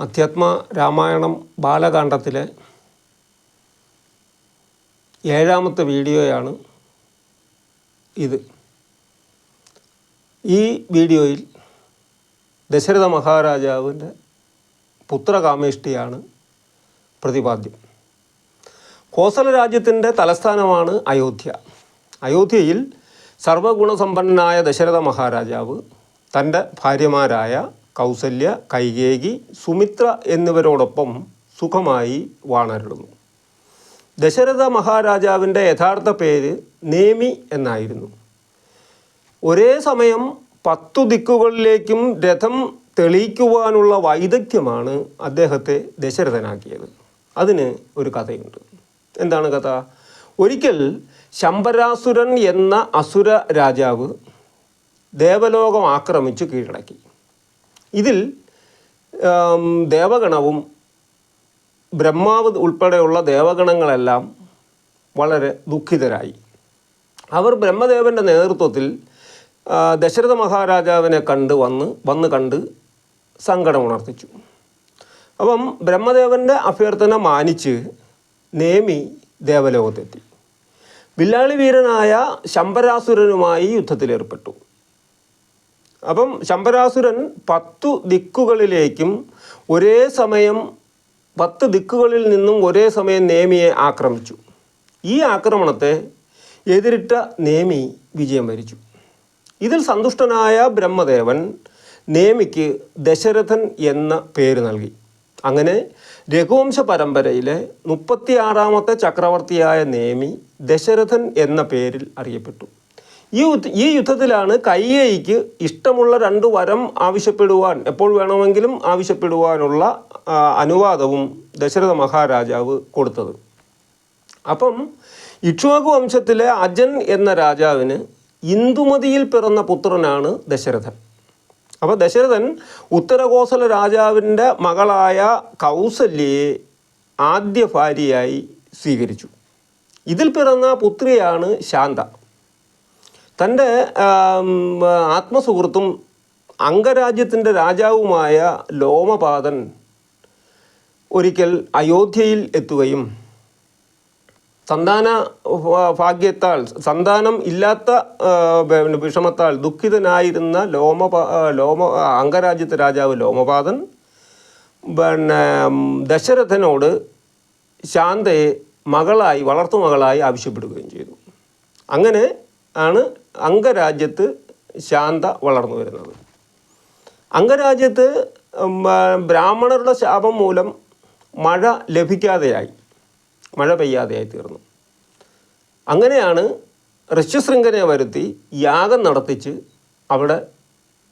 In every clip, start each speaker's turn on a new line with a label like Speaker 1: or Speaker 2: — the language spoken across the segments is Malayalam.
Speaker 1: അധ്യാത്മ രാമായണം ബാലകാണ്ഡത്തിലെ ഏഴാമത്തെ വീഡിയോയാണ് ഇത്. ഈ വീഡിയോയിൽ ദശരഥ മഹാരാജാവിന്റെ പുത്രകാമേഷ്ടിയാണ് പ്രതിപാദ്യം. കോസല രാജ്യത്തിന്റെ തലസ്ഥാനമാണ് അയോധ്യ. അയോധ്യയിൽ സർവഗുണസമ്പന്നനായ ദശരഥ മഹാരാജാവ് തന്റെ ഭാര്യമാരായ കൗസല്യ കൈകേകി സുമിത്ര എന്നിവരോടൊപ്പം സുഖമായി വാണരുളുന്നു. ദശരഥ മഹാരാജാവിന്റെ യഥാർത്ഥ പേര് നേമി എന്നായിരുന്നു. ഒരേ സമയം പത്തു ദിക്കുകളിലേക്കും രഥം തെളിയിക്കുവാനുള്ള വൈദഗ്ധ്യമാണ് അദ്ദേഹത്തെ ദശരഥനാക്കിയത്. അതിന് ഒരു കഥയുണ്ട്. എന്താണ് കഥ? ഒരിക്കൽ ശമ്പരാസുരൻ എന്ന അസുര രാജാവ് ദേവലോകം ആക്രമിച്ചു കീഴടക്കി. ഇതിൽ ദേവഗണവും ബ്രഹ്മാവ് ഉൾപ്പെടെയുള്ള ദേവഗണങ്ങളെല്ലാം വളരെ ദുഃഖിതരായി. അവർ ബ്രഹ്മദേവന്റെ നേതൃത്വത്തിൽ ദശരഥ മഹാരാജാവിനെ കണ്ട് വന്ന് വന്ന് കണ്ട് സങ്കടമുണർത്തിച്ചു. അപ്പം ബ്രഹ്മദേവന്റെ അഭ്യർത്ഥന മാനിച്ച് നേമി ദേവലോകത്തെത്തി. വില്ലാളി വീരനായ ശമ്പരാസുരനുമായി യുദ്ധത്തിലേർപ്പെട്ടു. അപ്പം ശമ്പരാസുരൻ പത്തു ദിക്കുകളിലേക്കും ഒരേ സമയം പത്ത് ദിക്കുകളിൽ നിന്നും ഒരേ സമയം നേമിയെ ആക്രമിച്ചു. ഈ ആക്രമണത്തെ എതിരിട്ട നേമി വിജയം വരിച്ചു. ഇതിൽ സന്തുഷ്ടനായ ബ്രഹ്മദേവൻ നേമിക്ക് ദശരഥൻ എന്ന പേര് നൽകി. അങ്ങനെ രഘുവംശ പരമ്പരയിലെ മുപ്പത്തിയാറാമത്തെ ചക്രവർത്തിയായ നേമി ദശരഥൻ എന്ന പേരിൽ അറിയപ്പെട്ടു. ഈ ഈ യുദ്ധത്തിലാണ് കയ്യേയിക്ക് ഇഷ്ടമുള്ള രണ്ട് വരം ആവശ്യപ്പെടുവാൻ എപ്പോൾ വേണമെങ്കിലും ആവശ്യപ്പെടുവാനുള്ള അനുവാദവും ദശരഥ മഹാരാജാവ് കൊടുത്തത്. അപ്പം ഇക്ഷ്വാകു വംശത്തിലെ അജൻ എന്ന രാജാവിന് ഇന്ദുമതിയിൽ പിറന്ന പുത്രനാണ് ദശരഥൻ. അപ്പോൾ ദശരഥൻ ഉത്തരകോസല രാജാവിന്റെ മകളായ കൗസല്യയെ ആദ്യ ഭാര്യയായി സ്വീകരിച്ചു. ഇതിൽ പിറന്ന പുത്രിയാണ് ശാന്ത. തന്റെ ആത്മസുഹൃത്തും അംഗരാജ്യത്തിന്റെ രാജാവുമായ ലോമപാദൻ ഒരിക്കൽ അയോധ്യയിൽ എത്തുകയും സന്താന ഭാഗ്യത്താൽ സന്താനം ഇല്ലാത്ത വിഷമത്താൽ ദുഃഖിതനായിരുന്ന ലോമ ലോമ അംഗരാജ്യത്തെ രാജാവ് ലോമപാദൻ പിന്നെ ദശരഥനോട് ശാന്തയെ മകളായി വളർത്തു മകളായി ആവശ്യപ്പെടുകയും ചെയ്തു. അങ്ങനെ ആണ് അംഗരാജ്യത്ത് ശാന്ത വളർന്നു വരുന്നത്. അംഗരാജ്യത്ത് ബ്രാഹ്മണരുടെ ശാപം മൂലം മഴ ലഭിക്കാതെയായി. മഴ പെയ്യാതെയായി തീർന്നു. അങ്ങനെയാണ് ഋഷ്യശൃംഖനെ വരുത്തി യാഗം നടത്തിച്ച് അവിടെ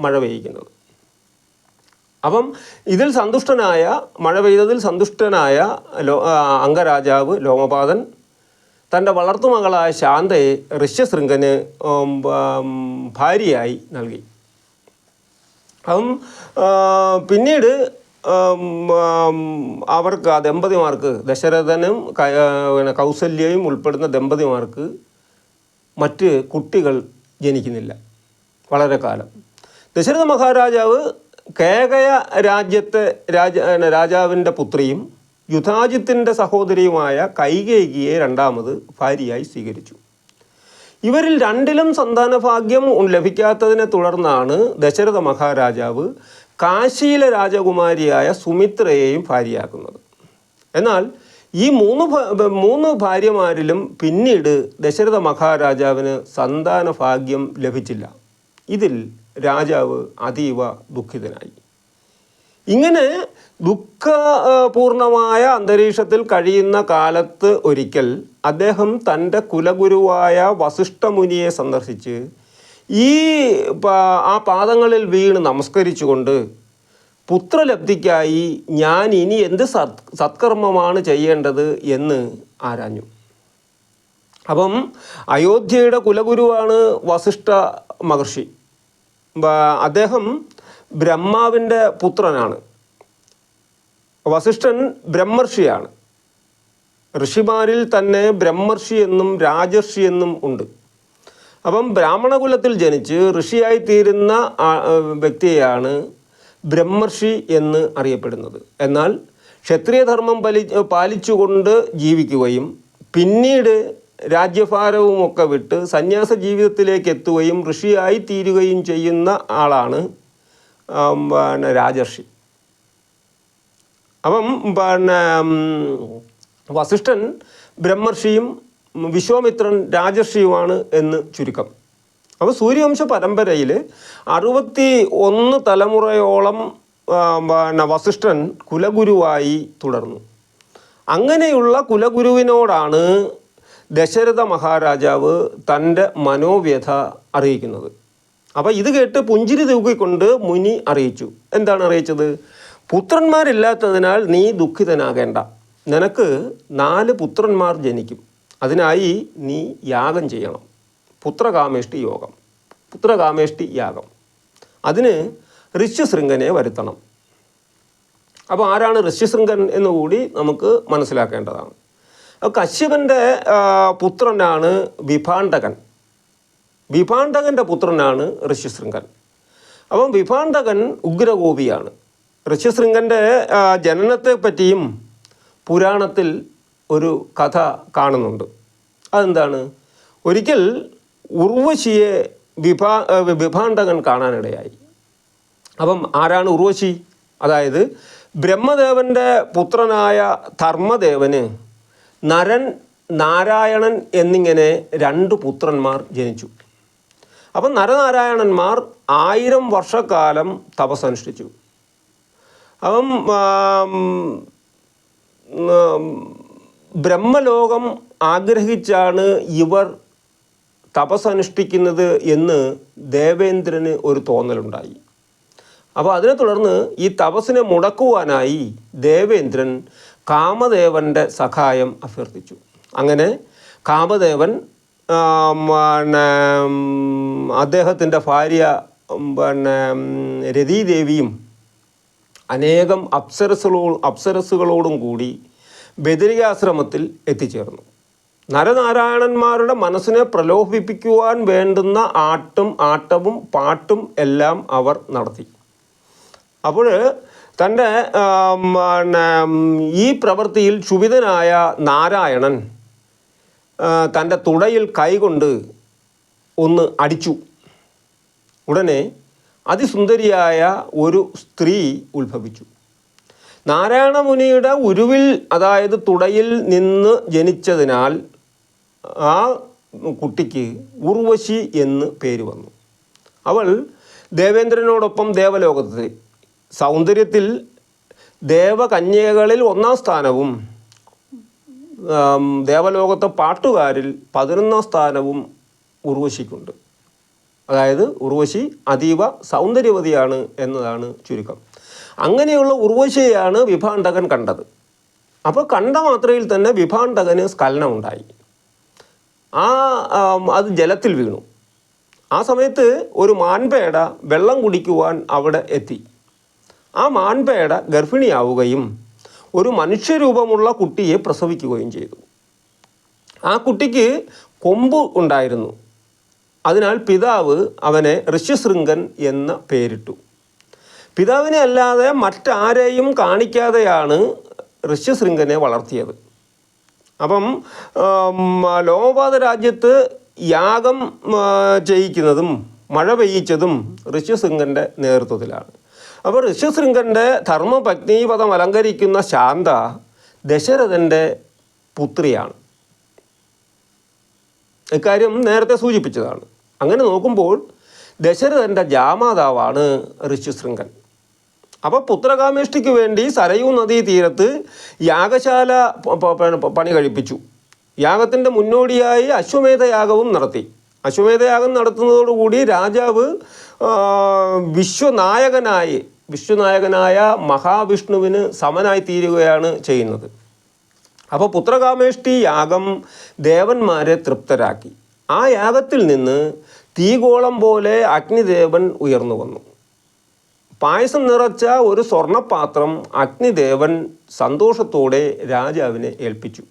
Speaker 1: മഴ പെയ്യിക്കുന്നത്. അപ്പം ഇതിൽ സന്തുഷ്ടനായ മഴ പെയ്തതിൽ സന്തുഷ്ടനായ ലോ അംഗരാജാവ് ലോമപാദൻ തന്റെ വളർത്തുമകളായ ശാന്തയെ ഉം, ഭാര്യയായി നൽകി. അപ്പം പിന്നീട് അവർക്ക് ആ ദമ്പതിമാർക്ക് ദശരഥനും പിന്നെ കൗസല്യയും ഉൾപ്പെടുന്ന ദമ്പതിമാർക്ക് മറ്റ് കുട്ടികൾ ജനിക്കുന്നില്ല. വളരെ കാലം. ദശരഥ മഹാരാജാവ് കേകയ രാജ്യത്തെ രാജ രാജാവിന്റെ പുത്രിയും യുധാജിത്തിന്റെ സഹോദരിയുമായ കൈകേകിയെ രണ്ടാമത് ഭാര്യയായി സ്വീകരിച്ചു. ഇവരിൽ രണ്ടിലും സന്താനഭാഗ്യം ഭാഗ്യം ലഭിക്കാത്തതിനെ തുടർന്നാണ് ദശരഥ മഹാരാജാവ് കാശിയിലെ രാജകുമാരിയായ സുമിത്രയെയും ഭാര്യയാക്കുന്നത്. എന്നാൽ ഈ മൂന്ന് മൂന്ന് ഭാര്യമാരിലും പിന്നീട് ദശരഥ മഹാരാജാവിന് സന്താന ഭാഗ്യം ലഭിച്ചില്ല. ഇതിൽ രാജാവ് അതീവ ദുഃഖിതനായി. ഇങ്ങനെ ദുഃഖപൂർണമായ അന്തരീക്ഷത്തിൽ കഴിയുന്ന കാലത്ത് ഒരിക്കൽ അദ്ദേഹം തന്റെ കുലഗുരുവായ വസിഷ്ഠമുനിയെ സന്ദർശിച്ച് ഈ ആ പാദങ്ങളിൽ വീണ് നമസ്കരിച്ചുകൊണ്ട് പുത്രലബ്ധിക്കായി ഞാൻ ഇനി എന്ത് സത് സത്കർമ്മമാണ് ചെയ്യേണ്ടത് എന്ന് ആരാഞ്ഞു. അപ്പം അയോധ്യയുടെ കുലഗുരുവാണ് വസിഷ്ഠ മഹർഷി. അദ്ദേഹം ബ്രഹ്മാവിന്റെ പുത്രനാണ്. വസിഷ്ഠൻ ബ്രഹ്മർഷിയാണ്. ഋഷിമാരിൽ തന്നെ ബ്രഹ്മർഷി എന്നും രാജർഷി എന്നും ഉണ്ട്. അപ്പം ബ്രാഹ്മണകുലത്തിൽ ജനിച്ച് ഋഷിയായി തീരുന്ന വ്യക്തിയെയാണ് ബ്രഹ്മർഷി എന്ന് അറിയപ്പെടുന്നത്. എന്നാൽ ക്ഷത്രിയധർമ്മം പലി പാലിച്ചുകൊണ്ട് ജീവിക്കുകയും പിന്നീട് രാജ്യഭാരവുമൊക്കെ വിട്ട് സന്യാസ ജീവിതത്തിലേക്ക് എത്തുകയും ഋഷിയായി തീരുകയും ചെയ്യുന്ന ആളാണ് പിന്നെ രാജർഷി. അപ്പം പിന്നെ വസിഷ്ഠൻ ബ്രഹ്മർഷിയും വിശ്വാമിത്രൻ രാജർഷിയുമാണ് എന്ന് ചുരുക്കം. അപ്പോൾ സൂര്യവംശ പരമ്പരയിൽ അറുപത്തി ഒന്ന് തലമുറയോളം പിന്നെ വസിഷ്ഠൻ കുലഗുരുവായി തുടർന്നു. അങ്ങനെയുള്ള കുലഗുരുവിനോടാണ് ദശരഥ മഹാരാജാവ് തന്റെ മനോവ്യഥ അറിയിക്കുന്നത്. അപ്പോൾ ഇത് കേട്ട് പുഞ്ചിരി തൂക്കിക്കൊണ്ട് മുനി അറിയിച്ചു. എന്താണ് അറിയിച്ചത്? പുത്രന്മാരില്ലാത്തതിനാൽ നീ ദുഃഖിതനാകേണ്ട. നിനക്ക് നാല് പുത്രന്മാർ ജനിക്കും. അതിനായി നീ യാഗം ചെയ്യണം. പുത്രകാമേഷ്ടി യോഗം. പുത്രകാമേഷ്ടി യാഗം. അതിന് ഋഷ്യശൃംഗനെ വരുത്തണം. അപ്പോൾ ആരാണ് ഋഷ്യശൃംഗൻ എന്ന് കൂടി നമുക്ക് മനസ്സിലാക്കേണ്ടതാണ്. കശ്യപന്റെ പുത്രനാണ് വിഭാണ്ഡകൻ. വിഭാണ്ഡകന്റെ പുത്രനാണ് ഋഷ്യശൃംഗൻ. അപ്പം വിഭാണ്ഡകൻ ഉഗ്രകോപിയാണ്. ഋഷിശൃംഗന്റെ ജനനത്തെ പറ്റിയും പുരാണത്തിൽ ഒരു കഥ കാണുന്നുണ്ട്. അതെന്താണ്? ഒരിക്കൽ ഉർവശിയെ വിഭാ വിഭാണ്ടകൻ കാണാനിടയായി. അപ്പം ആരാണ് ഉർവശി? അതായത് ബ്രഹ്മദേവന്റെ പുത്രനായ ധർമ്മദേവന് നരൻ നാരായണൻ എന്നിങ്ങനെ രണ്ട് പുത്രന്മാർ ജനിച്ചു. അപ്പം നരനാരായണന്മാർ ആയിരം വർഷക്കാലം തപസ്സനുഷ്ഠിച്ചു. അപ്പം ബ്രഹ്മലോകം ആഗ്രഹിച്ചാണ് ഇവർ തപസ്സനുഷ്ഠിക്കുന്നത് എന്ന് ദേവേന്ദ്രന് ഒരു തോന്നലുണ്ടായി. അപ്പോൾ അതിനെ തുടർന്ന് ഈ തപസ്സിനെ മുടക്കുവാനായി ദേവേന്ദ്രൻ കാമദേവന്റെ സഹായം അഭ്യർത്ഥിച്ചു. അങ്ങനെ കാമദേവൻ പിന്നെ അദ്ദേഹത്തിന്റെ ഭാര്യ പിന്നെ രതീദേവിയും അനേകം അപ്സരസുകളോ അപ്സരസുകളോടും കൂടി ബദരികാശ്രമത്തിൽ എത്തിച്ചേർന്നു. നരനാരായണന്മാരുടെ മനസ്സിനെ പ്രലോഭിപ്പിക്കുവാൻ വേണ്ടുന്ന ആട്ടും ആട്ടവും പാട്ടും എല്ലാം അവർ നടത്തി. അപ്പോൾ തന്റെ ഈ പ്രവൃത്തിയിൽ ക്ഷുഭിതനായ നാരായണൻ തന്റെ തുടയിൽ കൈകൊണ്ട് ഒന്ന് അടിച്ചു. ഉടനെ അതിസുന്ദരിയായ ഒരു സ്ത്രീ ഉത്ഭവിച്ചു. നാരായണമുനിയുടെ ഉരുവിൽ അതായത് തുടയിൽ നിന്ന് ജനിച്ചതിനാൽ ആ കുട്ടിക്ക് ഉർവശി എന്ന് പേര് വന്നു. അവൾ ദേവേന്ദ്രനോടൊപ്പം ദേവലോകത്തെ. സൗന്ദര്യത്തിൽ ദേവകന്യകളിൽ ഒന്നാം സ്ഥാനവും ദേവലോകത്തെ പാട്ടുകാരിൽ പതിനൊന്നാം സ്ഥാനവും ഉർവശിക്കുണ്ട്. അതായത് ഉർവശി അതീവ സൗന്ദര്യവതിയാണ് എന്നതാണ് ചുരുക്കം. അങ്ങനെയുള്ള ഉർവശിയെയാണ് വിഭാണ്ടകൻ കണ്ടത്. അപ്പോൾ കണ്ട മാത്രയിൽ തന്നെ വിഭാണ്ടകന് സ്കലനമുണ്ടായി. ആ അത് ജലത്തിൽ വീണു. ആ സമയത്ത് ഒരു മാൻപേട വെള്ളം കുടിക്കുവാൻ അവിടെ എത്തി. ആ മാൻപേട ഗർഭിണിയാവുകയും ഒരു മനുഷ്യരൂപമുള്ള കുട്ടിയെ പ്രസവിക്കുകയും ചെയ്തു. ആ കുട്ടിക്ക് കൊമ്പ് ഉണ്ടായിരുന്നു. അതിനാൽ പിതാവ് അവനെ ഋഷ്യശൃംഗൻ എന്ന പേരിട്ടു. പിതാവിനെ അല്ലാതെ മറ്റാരെയും കാണിക്കാതെയാണ് ഋഷ്യശൃംഗനെ വളർത്തിയത്. അപ്പം ലോകപാത രാജ്യത്ത് യാഗം ചെയ്യിക്കുന്നതും മഴ പെയ്യിച്ചതും ഋഷ്യശൃംഗന്റെ നേതൃത്വത്തിലാണ്. അപ്പോൾ ഋഷ്യശൃംഗന്റെ ധർമ്മപത്നീപദം അലങ്കരിക്കുന്ന ശാന്ത ദശരഥന്റെ പുത്രിയാണ്. ഇക്കാര്യം നേരത്തെ സൂചിപ്പിച്ചതാണ്. അങ്ങനെ നോക്കുമ്പോൾ ദശരഥന്റെ ജാമാതാവാണ് ഋഷ്യശൃംഗൻ. അപ്പോൾ പുത്രകാമേഷ്ടിക്ക് വേണ്ടി സരയൂ നദീ തീരത്ത് യാഗശാല പണി കഴിപ്പിച്ചു. യാഗത്തിന്റെ മുന്നോടിയായി അശ്വമേധയാഗവും നടത്തി. അശ്വമേധയാഗം നടത്തുന്നതോടുകൂടി രാജാവ് വിശ്വനായകനായി വിശ്വനായകനായ മഹാവിഷ്ണുവിന് സമനായി തീരുകയാണ് ചെയ്യുന്നത്. അപ്പോൾ പുത്രകാമേഷ്ടി യാഗം ദേവന്മാരെ തൃപ്തരാക്കി. ആ യാഗത്തിൽ നിന്ന് തീഗോളം പോലെ അഗ്നിദേവൻ ഉയർന്നു വന്നു. പായസം നിറച്ച ഒരു സ്വർണപാത്രം അഗ്നിദേവൻ സന്തോഷത്തോടെ രാജാവിനെ ഏൽപ്പിച്ചു.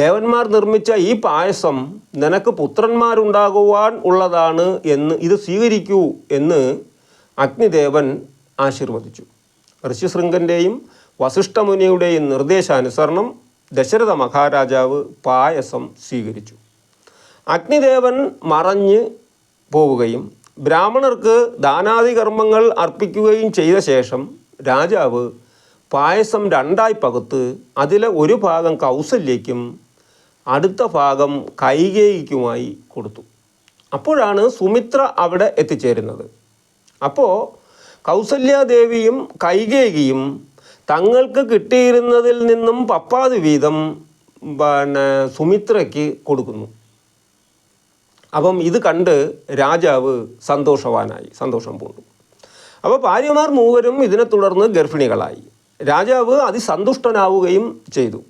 Speaker 1: ദേവന്മാർ നിർമ്മിച്ച ഈ പായസം നിനക്ക് പുത്രന്മാരുണ്ടാകുവാൻ ഉള്ളതാണ് എന്ന് ഇത് സ്വീകരിക്കൂ എന്ന് അഗ്നിദേവൻ ആശീർവദിച്ചു. ഋഷിശൃംഗന്റെയും വസിഷ്ഠമുനിയുടെയും നിർദ്ദേശാനുസരണം ദശരഥ മഹാരാജാവ് പായസം സ്വീകരിച്ചു. അഗ്നിദേവൻ മറഞ്ഞ് പോവുകയും ബ്രാഹ്മണർക്ക് ദാനാദി കർമ്മങ്ങൾ അർപ്പിക്കുകയും ചെയ്ത ശേഷം രാജാവ് പായസം രണ്ടായി പകുത്ത് അതിലെ ഒരു ഭാഗം കൗസല്യയ്ക്കും അടുത്ത ഭാഗം കൈകേയിക്കുമായി കൊടുത്തു. അപ്പോഴാണ് സുമിത്ര അവിടെ എത്തിച്ചേരുന്നത്. അപ്പോൾ കൗസല്യാദേവിയും കൈകേയിയും തങ്ങൾക്ക് കിട്ടിയിരുന്നതിൽ നിന്നും പപ്പാതി വീതം പിന്നെ സുമിത്രയ്ക്ക് കൊടുക്കുന്നു. അപ്പം ഇത് കണ്ട് രാജാവ് സന്തോഷവാനായി സന്തോഷം പൂണ്ടു. അപ്പോൾ ഭാര്യമാർ മൂവരും ഇതിനെ തുടർന്ന് ഗർഭിണികളായി. രാജാവ് അതിസന്തുഷ്ടനാവുകയും ചെയ്തു.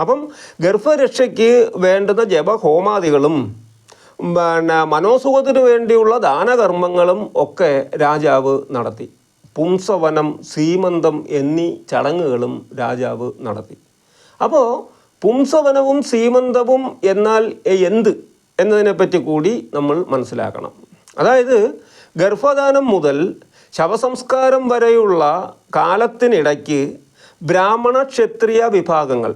Speaker 1: അപ്പം ഗർഭരക്ഷയ്ക്ക് വേണ്ടുന്ന ജപഹോമാദികളും പിന്നെ മനോസുഖത്തിന് വേണ്ടിയുള്ള ദാനകർമ്മങ്ങളും ഒക്കെ രാജാവ് നടത്തി. പുംസവനം സീമന്തം എന്നീ ചടങ്ങുകളും രാജാവ് നടത്തി. അപ്പോൾ പുംസവനവും സീമന്തവും എന്നാൽ എന്ത് എന്നതിനെപ്പറ്റി കൂടി നമ്മൾ മനസ്സിലാക്കണം. അതായത് ഗർഭദാനം മുതൽ ശവസംസ്കാരം വരെയുള്ള കാലത്തിനിടയ്ക്ക് ബ്രാഹ്മണ ക്ഷത്രിയ വിഭാഗങ്ങൾ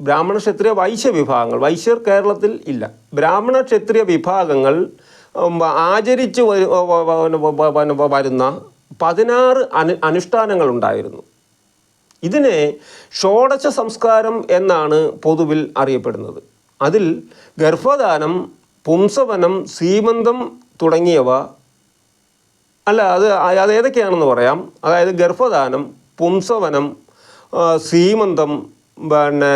Speaker 1: ബ്രാഹ്മണ ക്ഷത്രിയ വൈശ്യ വിഭാഗങ്ങൾ വൈശ്യർ കേരളത്തിൽ ഇല്ല. ബ്രാഹ്മണ ക്ഷത്രിയ വിഭാഗങ്ങൾ ആചരിച്ച് വരുന്ന പതിനാറ് അനു അനുഷ്ഠാനങ്ങളുണ്ടായിരുന്നു ഇതിനെ ഷോഡശ സംസ്കാരം എന്നാണ് പൊതുവിൽ അറിയപ്പെടുന്നത്. അതിൽ ഗർഭദാനം പുംസവനം സീമന്തം തുടങ്ങിയവ അല്ല അത് അത് ഏതൊക്കെയാണെന്ന് പറയാം. അതായത് ഗർഭദാനം പുംസവനം സീമന്തം പിന്നെ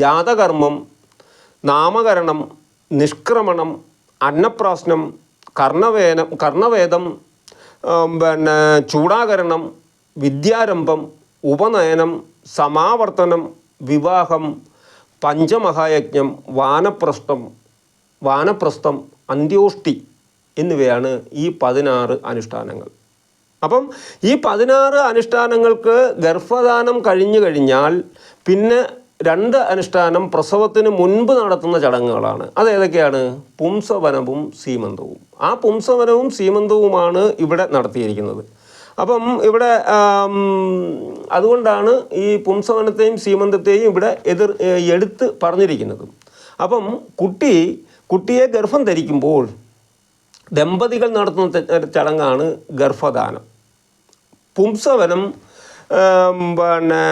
Speaker 1: ജാതകർമ്മം നാമകരണം നിഷ്ക്രമണം അന്നപ്രാശ്നം കർണവേനം കർണവേദം പിന്നെ ചൂടാകരണം വിദ്യാരംഭം ഉപനയനം സമാവർത്തനം വിവാഹം പഞ്ചമഹായജ്ഞം വാനപ്രസ്ഥം വാനപ്രസ്ഥം അന്ത്യോഷ്ടി എന്നിവയാണ് ഈ പതിനാറ് അനുഷ്ഠാനങ്ങൾ. അപ്പം ഈ പതിനാറ് അനുഷ്ഠാനങ്ങൾക്ക് ഗർഭദാനം കഴിഞ്ഞു കഴിഞ്ഞാൽ പിന്നെ രണ്ട് അനുഷ്ഠാനം പ്രസവത്തിന് മുൻപ് നടത്തുന്ന ചടങ്ങുകളാണ്. അതേതൊക്കെയാണ്? പുംസവനവും സീമന്തവും. ആ പുംസവനവും സീമന്തവുമാണ് ഇവിടെ നടത്തിയിരിക്കുന്നത്. അപ്പം ഇവിടെ അതുകൊണ്ടാണ് ഈ പുംസവനത്തെയും സീമന്തത്തെയും ഇവിടെ എതിർ എടുത്ത് പറഞ്ഞിരിക്കുന്നത്. അപ്പം കുട്ടി കുട്ടിയെ ഗർഭം ധരിക്കുമ്പോൾ ദമ്പതികൾ നടത്തുന്ന ചടങ്ങാണ് ഗർഭദാനം. പുംസവനം പിന്നെ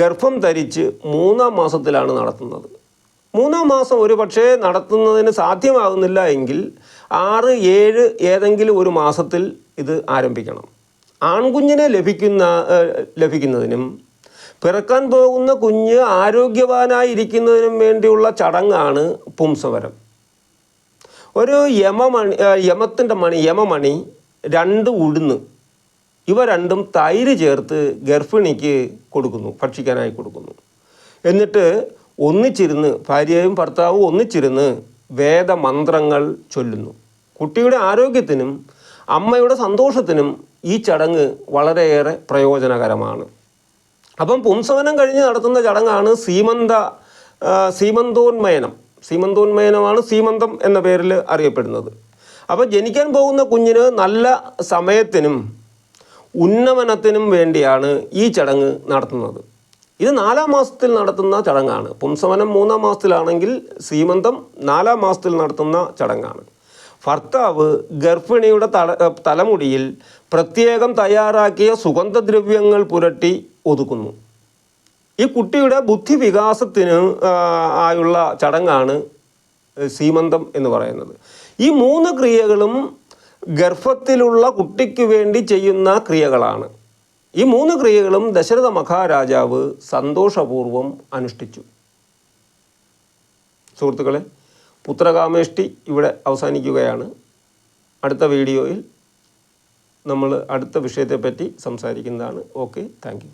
Speaker 1: ഗർഭം ധരിച്ച് മൂന്നാം മാസത്തിലാണ് നടത്തുന്നത്. മൂന്നാം മാസം ഒരു പക്ഷേ നടത്തുന്നതിന് സാധ്യമാകുന്നില്ല എങ്കിൽ ആറ് ഏഴ് ഏതെങ്കിലും ഒരു മാസത്തിൽ ഇത് ആരംഭിക്കണം. ആൺകുഞ്ഞിനെ ലഭിക്കുന്ന ലഭിക്കുന്നതിനും പിറക്കാൻ പോകുന്ന കുഞ്ഞ് ആരോഗ്യവാനായിരിക്കുന്നതിനും വേണ്ടിയുള്ള ചടങ്ങാണ് പുംസവരം ഒരു യമമണി യമത്തിന്റെ മണി യമമണി രണ്ട് ഉടുന്ന്. ഇവ രണ്ടും തൈര് ചേർത്ത് ഗർഭിണിക്ക് കൊടുക്കുന്നു ഭക്ഷിക്കാനായി കൊടുക്കുന്നു. എന്നിട്ട് ഒന്നിച്ചിരുന്ന് ഭാര്യയും ഭർത്താവും ഒന്നിച്ചിരുന്ന് വേദമന്ത്രങ്ങൾ ചൊല്ലുന്നു. കുട്ടിയുടെ ആരോഗ്യത്തിനും അമ്മയുടെ സന്തോഷത്തിനും ഈ ചടങ്ങ് വളരെയേറെ പ്രയോജനകരമാണ്. അപ്പം പുംസവനം കഴിഞ്ഞ് നടത്തുന്ന ചടങ്ങാണ് സീമന്ത സീമന്തോന്മയനം സീമന്തോന്മയനമാണ് സീമന്തം എന്ന പേരിൽ അറിയപ്പെടുന്നത്. അപ്പോൾ ജനിക്കാൻ പോകുന്ന കുഞ്ഞിന് നല്ല സമയത്തിനും ഉന്നമനത്തിനും വേണ്ടിയാണ് ഈ ചടങ്ങ് നടത്തുന്നത്. ഇത് നാലാം മാസത്തിൽ നടത്തുന്ന ചടങ്ങാണ്. പുംസവനം മൂന്നാം മാസത്തിലാണെങ്കിൽ സീമന്തം നാലാം മാസത്തിൽ നടത്തുന്ന ചടങ്ങാണ്. ഭർത്താവ് ഗർഭിണിയുടെ തല തലമുടിയിൽ പ്രത്യേകം തയ്യാറാക്കിയ സുഗന്ധദ്രവ്യങ്ങൾ പുരട്ടി ഒതുക്കുന്നു. ഈ കുട്ടിയുടെ ബുദ്ധി വികാസത്തിന് ആയുള്ള ചടങ്ങാണ് സീമന്തം എന്ന് പറയുന്നത്. ഈ മൂന്ന് ക്രിയകളും ഗർഭത്തിലുള്ള കുട്ടിക്ക് വേണ്ടി ചെയ്യുന്ന ക്രിയകളാണ്. ഈ മൂന്ന് ക്രിയകളും ദശരഥ മഹാരാജാവ് സന്തോഷപൂർവം അനുഷ്ഠിച്ചു. സുഹൃത്തുക്കളെ പുത്രകാമേഷ്ടി ഇവിടെ അവസാനിക്കുകയാണ്. അടുത്ത വീഡിയോയിൽ നമ്മൾ അടുത്ത വിഷയത്തെപ്പറ്റി സംസാരിക്കുന്നതാണ്. Okay thank